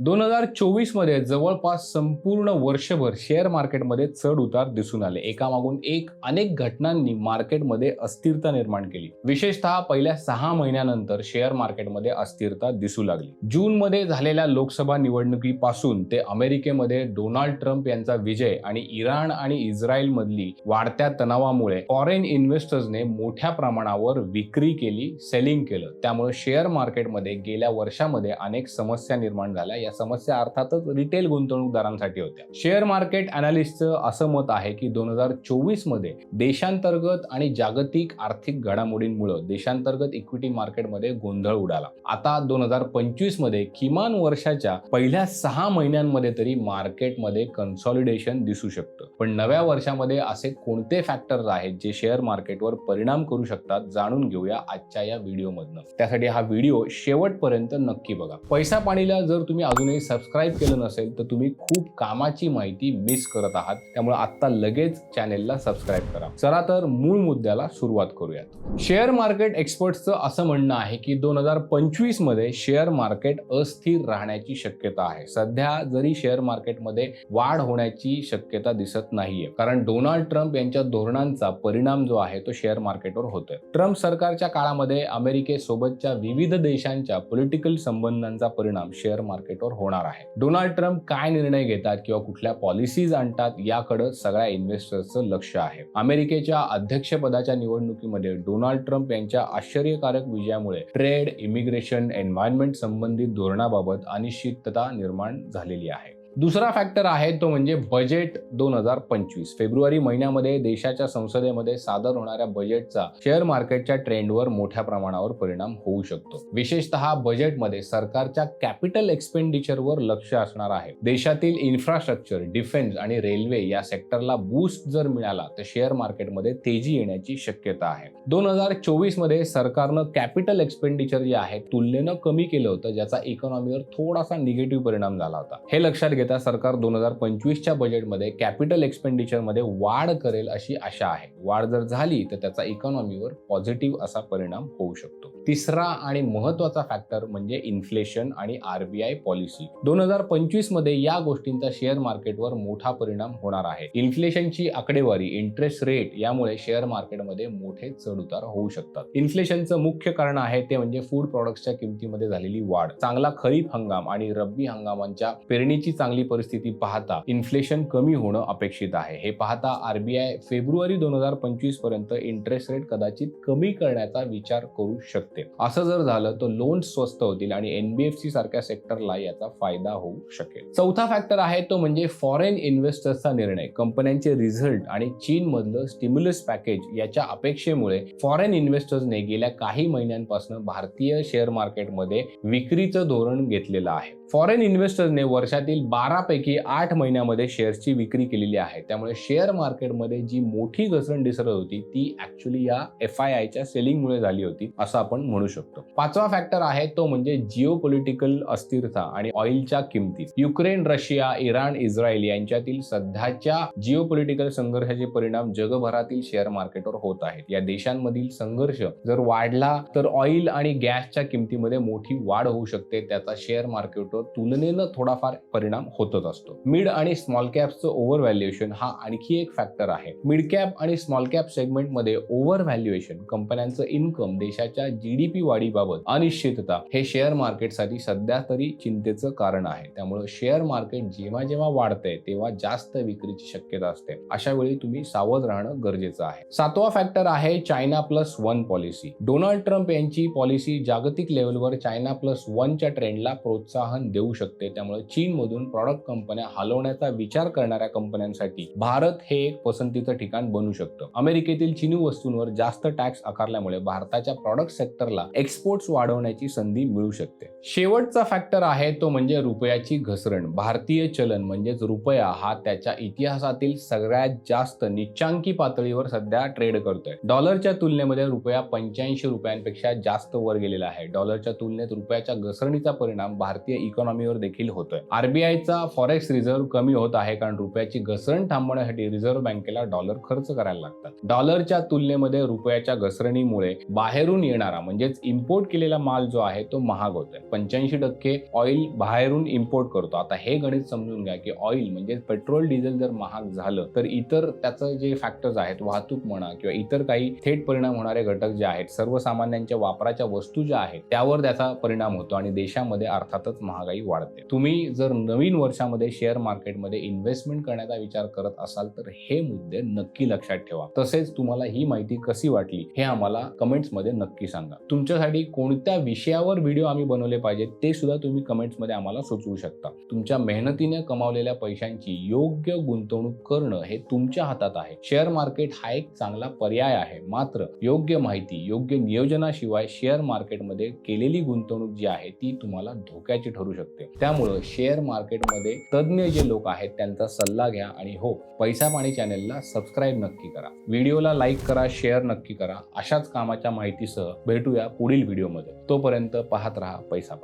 दोन हजार चोवीसमध्ये जवळपास संपूर्ण वर्षभर शेअर मार्केटमध्ये चढ उतार दिसून आले. एकामागून एक अनेक घटनांनी मार्केटमध्ये अस्थिरता निर्माण केली. विशेषतः पहिल्या सहा महिन्यानंतर शेअर मार्केटमध्ये अस्थिरता दिसू लागली. जून मध्ये झालेल्या लोकसभा निवडणुकीपासून ते अमेरिकेमध्ये डोनाल्ड ट्रम्प यांचा विजय आणि इराण आणि इस्रायलमधली वाढत्या तणावामुळे फॉरेन इन्व्हेस्टर्सने मोठ्या प्रमाणावर विक्री केली सेलिंग केलं. त्यामुळे शेअर मार्केटमध्ये गेल्या वर्षामध्ये अनेक समस्या निर्माण झाल्या. या समस्या अर्थातच रिटेल गुंतवणूकदारांसाठी होत्या. शेअर मार्केट अनालिस्टचं असं मत आहे की दोन हजार चोवीसमध्ये देशांतर्गत आणि जागतिक आर्थिक घडामोडींमुळे देशांतर्गत इक्विटी मार्केटमध्ये गोंधळ उडाला. आता दोन हजार पंचवीसमध्ये किमान वर्षाच्या पहिल्या सहा महिन्यांमध्ये तरी मार्केटमध्ये कन्सॉलिडेशन दिसू शकतं. पण नव्या वर्षामध्ये असे कोणते फॅक्टर्स आहेत जे शेअर मार्केटवर परिणाम करू शकतात जाणून घेऊया आजच्या या व्हिडिओमधनं त्यासाठी हा व्हिडिओ शेवटपर्यंत नक्की बघा. पैसा पाणीला जर तुम्ही अजूनही सबस्क्राईब केलं नसेल तर तुम्ही खूप कामाची माहिती मिस करत आहात. त्यामुळे आता लगेच चॅनेलला सबस्क्राईब करा. चला तर मूळ मुद्द्याला सुरुवात करूयात. शेअर मार्केट एक्सपर्ट्सचं असं म्हणणं आहे की दोन हजार पंचवीसमध्ये शेअर मार्केट अस्थिर राहण्याची शक्यता आहे. सध्या जरी शेअर मार्केटमध्ये वाढ होण्याची शक्यता दिसत नाहीये कारण डोनाल्ड ट्रम्प यांच्या धोरणांचा परिणाम जो आहे तो शेअर मार्केटवर होतोय. ट्रम्प सरकारच्या काळामध्ये अमेरिकेसोबतच्या विविध देशांच्या पॉलिटिकल संबंधांचा परिणाम शेअर मार्केटवर होणार आहे. डोनाल्ड ट्रम्प काय निर्णय घेतात किंवा कुठल्या पॉलिसीज आणतात याकडे सगळ्या इन्व्हेस्टर्सचं लक्ष आहे. अमेरिकेच्या अध्यक्षपदाच्या निवडणुकीमध्ये डोनाल्ड ट्रम्प यांच्या आश्चर्यकारक विजयामुळे ट्रेड इमिग्रेशन एन्व्हायरमेंट संबंधित धोरणाबाबत अनिश्चितता निर्माण झालेली आहे. दुसरा फॅक्टर आहे तो म्हणजे बजेट दोन हजार पंचवीस. फेब्रुवारी महिन्यामध्ये देशाच्या संसदेमध्ये सादर होणाऱ्या बजेटचा शेअर मार्केटच्या ट्रेंडवर मोठ्या प्रमाणावर परिणाम होऊ शकतो. विशेषतः बजेटमध्ये सरकारच्या कॅपिटल एक्सपेंडिचरवर लक्ष असणार आहे. देशातील इन्फ्रास्ट्रक्चर डिफेन्स आणि रेल्वे या सेक्टरला बूस्ट जर मिळाला तर शेअर मार्केटमध्ये तेजी येण्याची शक्यता आहे. दोन हजार चोवीसमध्ये सरकारनं कॅपिटल एक्सपेंडिचर जे आहे तुलनेनं कमी केलं होतं ज्याचा इकॉनॉमीवर थोडासा निगेटिव्ह परिणाम झाला होता. हे लक्षात घेता सरकार दोन हजार पंचवीसच्या बजेटमध्ये कॅपिटल एक्सपेंडिचरमध्ये वाढ करेल अशी आशा आहे. वाढ जर झाली तर त्याचा इकॉनॉमीवर पॉझिटिव्ह असा परिणाम होऊ शकतो. तिसरा आणि महत्त्वाचा फॅक्टर म्हणजे इन्फ्लेशन आणि आरबीआय पॉलिसी दोन हजार पंचवीसमध्ये या गोष्टींचा शेअर मार्केटवर मोठा परिणाम होणार आहे. इन्फ्लेशनची आकडेवारी इंटरेस्ट रेट यामुळे शेअर मार्केटमध्ये मोठे चढउतार होऊ शकतात. इन्फ्लेशनचं मुख्य कारण आहे ते म्हणजे फूड प्रॉडक्ट्सच्या किमतीमध्ये झालेली वाढ. चांगला खरीप हंगाम आणि रब्बी हंगामांच्या पेरणीची चांगली परिस्थिती पाहता इन्फ्लेशन कमी होणं अपेक्षित आहे. हे पाहता आरबीआय फेब्रुवारी दोन हजार पंचवीसपर्यंत इंटरेस्ट रेट कदाचित कमी करण्याचा विचार करू शकते. असं जर झालं तर लोन स्वस्त होतील आणि एनबीएफसी सारख्या सेक्टरला याचा फायदा होऊ शकेल. चौथा फॅक्टर आहे तो म्हणजे फॉरेन इन्व्हेस्टर्सचा निर्णय. कंपन्यांचे रिझल्ट आणि चीन मधलं स्टिम्युलस पॅकेज याच्या अपेक्षेमुळे फॉरेन इन्व्हेस्टर्सने गेल्या काही महिन्यांपासून भारतीय शेअर मार्केटमध्ये विक्रीचं धोरण घेतलेलं आहे. फॉरेन इन्व्हेस्टर्सने वर्षातील बारा बारापैकी आठ महिन्यामध्ये शेअर्सची विक्री केलेली आहे. त्यामुळे शेअर मार्केटमध्ये जी मोठी घसरण दिसत होती ती ऍक्च्युली या एफ आय आयच्या सेलिंगमुळे झाली होती असं आपण म्हणू शकतो. पाचवा फॅक्टर आहे तो म्हणजे जिओ पॉलिटिकल अस्थिरता आणि ऑइलच्या किमती युक्रेन रशिया इराण इस्रायल यांच्यातील सध्याच्या जिओ पॉलिटिकल संघर्षाचे परिणाम जगभरातील शेअर मार्केटवर होत आहेत. या देशांमधील संघर्ष जर वाढला तर ऑइल आणि गॅसच्या किमतीमध्ये मोठी वाढ होऊ शकते. त्याचा शेअर मार्केटवर तुलनेनं थोडाफार परिणाम होतच असतो. मिड आणि स्मॉल कॅपचं ओव्हर व्हॅल्युएशन हा आणखी एक फॅक्टर आहे. मिड कॅप आणि स्मॉल कॅप सेगमेंटमध्ये ओव्हर व्हॅल्युएशन कंपन्यांचं इन्कम देशाच्या जीडीपी वाढीबाबत अनिश्चितता हे शेअर मार्केटसाठी सध्या तरी चिंतेचं कारण आहे. त्यामुळे शेअर मार्केट जेव्हा जेव्हा वाढतंय तेव्हा जास्त विक्रीची शक्यता असते. अशा वेळी तुम्ही सावध राहणं गरजेचं आहे. सातवा फॅक्टर आहे China plus one policy. Donald Trump यांची पॉलिसी जागतिक लेवलवर चायना प्लस वनच्या ट्रेंडला प्रोत्साहन देऊ शकते. त्यामुळे चीनमधून प्रॉडक्ट कंपन्या हलवण्याचा विचार करणाऱ्या कंपन्यांसाठी भारत हे एक पसंतीचं ठिकाण बनू शकतं. अमेरिकेतील चिनी वस्तूंवर जास्त टॅक्स आकारल्यामुळे भारताच्या प्रॉडक्ट सेक्टरला एक्सपोर्ट्स वाढवण्याची संधी मिळू शकते. शेवटचा फॅक्टर आहे तो म्हणजे रुपयाची घसरण. भारतीय चलन म्हणजेच रुपया हा त्याच्या इतिहासातील सगळ्यात जास्त निच्चांकी पातळीवर सध्या ट्रेड करतोय. डॉलरच्या तुलनेमध्ये रुपया पंच्याऐंशी रुपयांपेक्षा जास्त वर गेलेला आहे. डॉलरच्या तुलनेत रुपयाच्या घसरणीचा परिणाम भारतीय इकॉनॉमीवर देखील होतोय. आरबीआय रुपयेचा फॉरेक्स रिझर्व्ह कमी होत आहे कारण रुपयाची घसरण थांबवण्यासाठी रिझर्व्ह बँकेला डॉलर खर्च करायला लागतात. डॉलरच्या तुलनेमध्ये रुपयाच्या घसरणीमुळे बाहेरून येणारा म्हणजेच इम्पोर्ट केलेला माल जो आहे तो महाग होतोय. पंच्याऐंशी टक्के ऑइल बाहेरून इम्पोर्ट करतो. आता हे गणित समजून घ्या की ऑइल म्हणजे पेट्रोल डिझेल जर महाग झालं तर इतर त्याचं जे फॅक्टर्स आहेत वाहतूक म्हणा किंवा इतर काही थेट परिणाम होणारे घटक जे आहेत सर्वसामान्यांच्या वापराच्या वस्तू ज्या आहेत त्यावर त्याचा परिणाम होतो आणि देशामध्ये अर्थातच महागाई वाढते. तुम्ही जर नवीन वर्षामध्ये शेअर मार्केटमध्ये इन्व्हेस्टमेंट करण्याचा विचार करत असाल तर हे मुद्दे नक्की लक्षात ठेवा. तसेच तुम्हाला ही माहिती कशी वाटली हे आम्हाला कमेंट्समध्ये नक्की सांगा. तुमच्यासाठी कोणत्या विषयावर व्हिडिओ आम्ही बनवले पाहिजे ते सुद्धा तुम्ही कमेंट्समध्ये आम्हाला सुचवू शकता. तुमच्या मेहनतीने कमावलेल्या पैशांची योग्य गुंतवणूक करणं हे तुमच्या हातात आहे. शेअर मार्केट हा एक चांगला पर्याय आहे. मात्र योग्य माहिती योग्य नियोजनाशिवाय शेअर मार्केटमध्ये केलेली गुंतवणूक जी आहे ती तुम्हाला धोक्याची ठरू शकते. त्यामुळं शेअर मार्केट मार्केटमध्ये तज्ज्ञ जे लोक आहेत त्यांचा सल्ला घ्या आणि हो पैसा पाणी चॅनेलला सबस्क्राईब नक्की करा. व्हिडिओला लाईक करा शेअर नक्की करा. अशाच कामाच्या माहितीसह भेटूया पुढील व्हिडिओमध्ये. तोपर्यंत पाहत राहा पैसा पाणी.